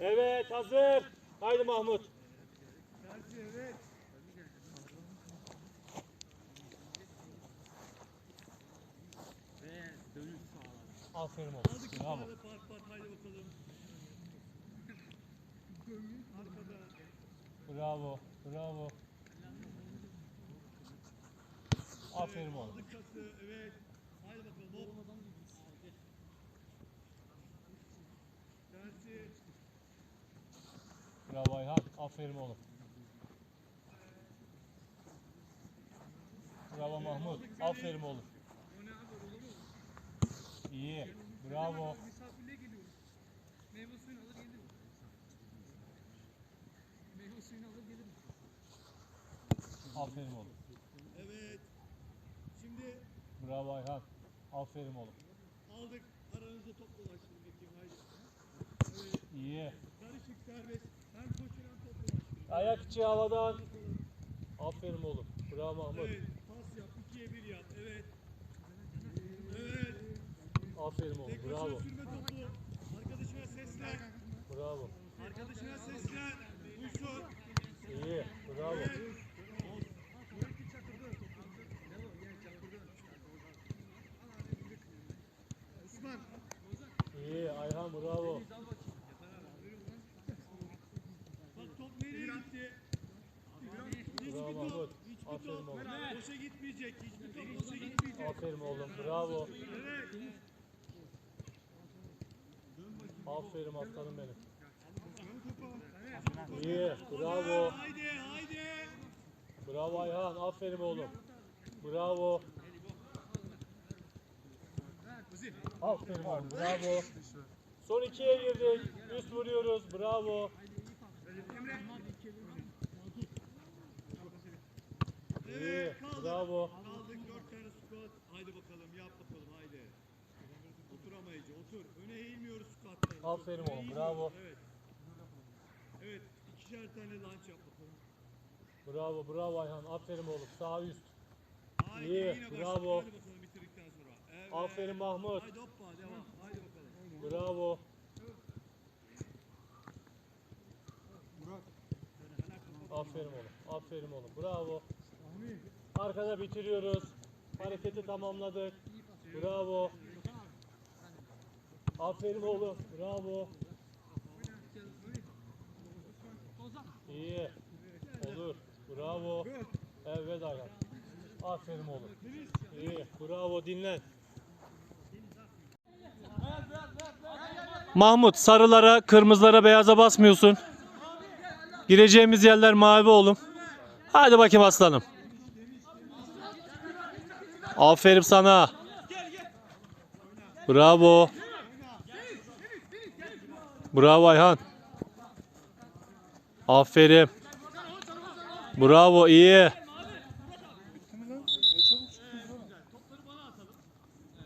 Evet hazır. Haydi Mahmut. Aferin oğlum. Bravo. Pat pat haydi bakalım. Arkada. Bravo. Bravo. Aferin oğlum. Evet. Haydi bakalım. Bravo Ayhan. Aferin oğlum. Bravo Mahmut. Aferin oğlum. İyi. Bravo. Misafirliğe geliyoruz. Meyve suyunu alır gelirim. Meyve suyunu alır gelirim. Aferin oğlum. Evet. Şimdi Bravo Ayhan. Aferin oğlum. aldık. Aranızda top dolaştırın bakayım. Haydi. Evet. İyi. Karışık serbest. Ayak içi havadan. Aferin oğlum. Bravo Mahmut. Evet. Pas yap. ikiye bir yap. Evet. Evet. Aferin oğlum. Bravo. başına sürme topu. Arkadaşına seslen. Bravo. Arkadaşına seslen. Duysun. İyi. Bravo. Osman. İyi. Ayhan bravo. Bak top nereye gitti? Hiçbir Bravo top. Mahmut. Hiçbir Aferin top. oğlum. Boşa gitmeyecek. Hiçbir top boşa gitmeyecek. Aferin oğlum. Bravo. Aferin aslanım benim. İyi. Bravo. Bravo Ayhan. Aferin oğlum. Bravo. Aferin oğlum. Bravo. Son ikiye girdik. Üst vuruyoruz. Bravo. İyi. Bravo. Kaldık dört tane squat. Haydi bakalım otur. Öne eğilmiyoruz squat'ta. Aferin Öne oğlum, eğilmiyoruz, bravo. Evet. Evet ikişer tane lunge yap bakalım. Bravo. Bravo Ayhan. Aferin oğlum. Sağ üst. Haydi İyi, yine başla. bravo. Hadi bakalım bitirdikten sonra. Evet. Aferin Mahmut. Haydi hoppa devam. Haydi bakalım. Bravo. Aferin oğlum. Aferin oğlum. Bravo. Arkada bitiriyoruz. Hareketi tamamladık. Bravo. Aferin oğlum. Bravo. İyi. Olur. Bravo. Evet Ayhan. Aferin oğlum. İyi. Bravo. Dinlen. Mahmut sarılara, kırmızılara, beyaza basmıyorsun. Gireceğimiz yerler mavi oğlum. Hadi bakayım aslanım. Aferin sana. Bravo. Bravo Ayhan. Aferin. Bravo iyi.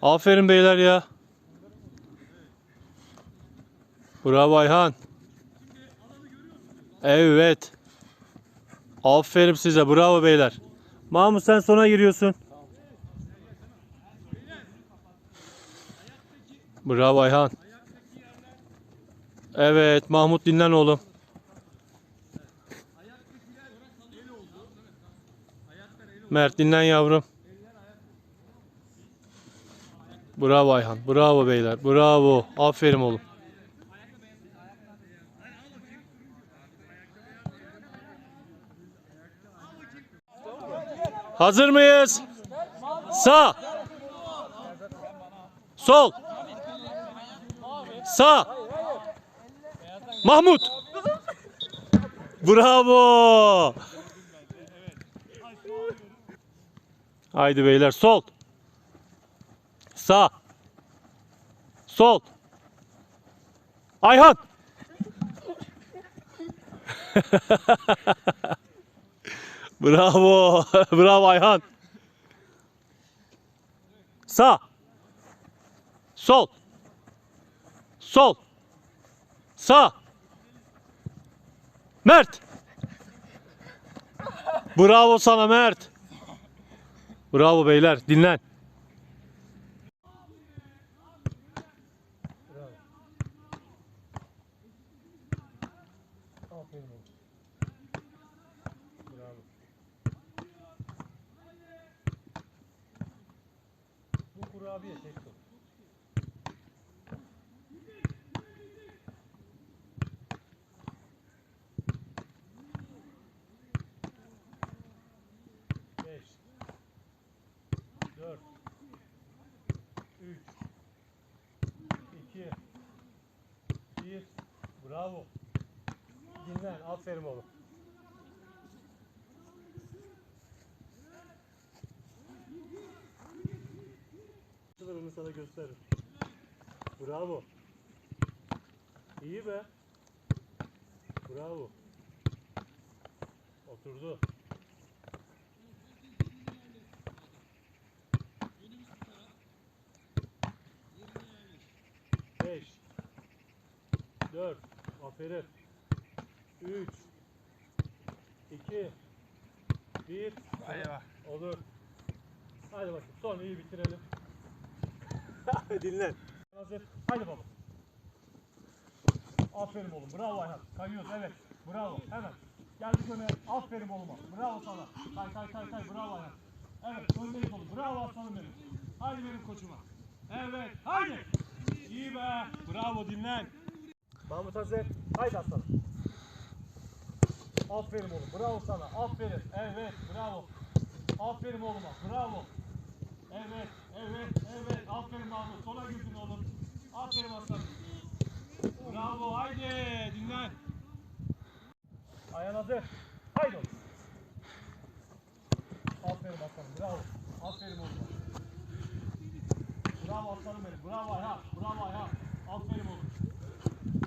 Aferin beyler ya. Bravo Ayhan. Evet. Aferin size. Bravo beyler. Mahmut sen sona giriyorsun. Bravo Ayhan. Evet Mahmut dinlen oğlum. Mert dinlen yavrum. Bravo Ayhan. Bravo beyler. Bravo. Aferin oğlum. Hazır mıyız? Sağ. Sol. Sağ. Mahmut. Bravo. Haydi beyler sol. Sağ. Sol. Ayhan. Bravo. Bravo Ayhan. Sağ. Sol. Sol. Sağ. Mert. Bravo sana Mert. Bravo beyler. Dinlen. Bu kurabiye tek top. 3 2 1 Bravo. Dinlen. Aferin oğlum. Şularını sana gösteririm. Bravo. İyi be. Bravo. Oturdu. 4 aferin 3 2 1 Hadi bak. Olur. Hadi bakayım. Son iyi bitirelim. Dinlen. Hazır. Hadi baba. Aferin oğlum. Bravo Ayhan. Kayıyoruz evet. Bravo. Hemen. Geldik öne. Aferin oğluma. Bravo sana. Kay kay kay kay. Bravo Ayhan. Evet. Öndeyiz oğlum. Bravo aslanım benim. Haydi benim koçuma. Evet. Haydi. İyi be. Bravo dinlen. Mahmut hazır. Haydi aslanım. Aferin oğlum. Bravo sana. Aferin. Evet. Bravo. Aferin oğluma. Bravo. Evet. Evet. Evet. Aferin Mahmut. Sola girdin oğlum. Aferin aslanım. Bravo. Haydi. Dinlen. Ayağın hazır. Haydi oğlum. Aferin aslanım. Bravo. Aferin oğlum. Bravo aslanım benim. Bravo Ayhan. Bravo Ayhan. Aferin oğlum.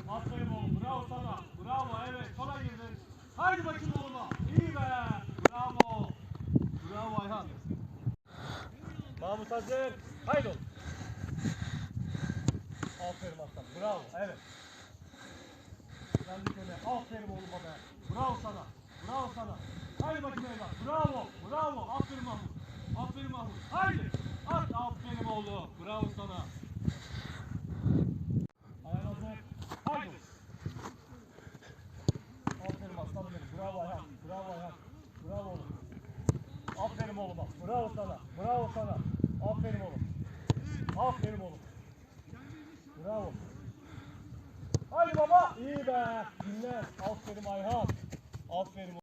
Aferin oğlum. Bravo sana. Bravo. Evet. Sola girdin. Haydi bakayım oğluma. İyi be. Bravo. Bravo Ayhan. Mahmut hazır. Haydi oğlum. Aferin aslanım. Bravo. Evet. Geldik öne. Aferin oğluma be. Bravo sana. Bravo sana. Haydi bakayım evlat. Bravo. Bravo. Aferin Mahmut. Aferin Mahmut. Haydi. At. Aferin oğlum. Bravo sana. Ayağın hazır. Haydi. Aferin aslanım benim. Bravo Ayhan. Bravo Ayhan. Bravo oğlum. Aferin oğluma. Bravo sana. Bravo sana. Aferin oğlum. Aferin oğlum. Bravo. Hadi baba. İyi be. Dinle. Aferin Ayhan. Aferin.